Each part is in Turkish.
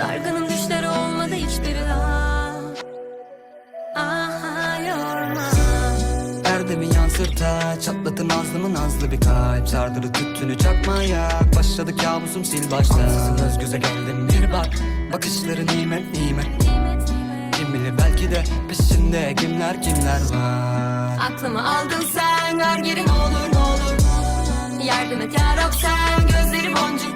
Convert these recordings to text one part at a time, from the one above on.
Dargınım düşleri olmadı hiçbiri daha. Aha yorma. Erdemi yansırta Çatlatın nazlımı nazlı bir kalp. Sardırı tüttünü çakmaya Başladı kabusum sil baştan Ansızın göz göze geldim bir bak. Bakışları nimet nimet. Kim bilir belki de peşinde kimler kimler var. Aklımı aldın sen ver geri ne olur ne olur. Yardım et yarab sen gözleri boncuk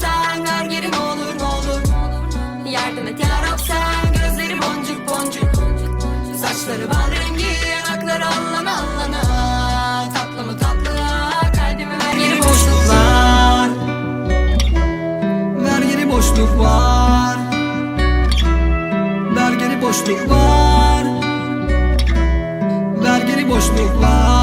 sen ver geri ne olur ne olur. Yardım et yarab sen gözleri boncuk boncuk. Saçları bal rengi yanakları allana allana. Tatlı mı tatlıya kalbimi ver geri boşluk var. Ver geri boşluk var. Ver geri boşluk var. Ver geri boşluk var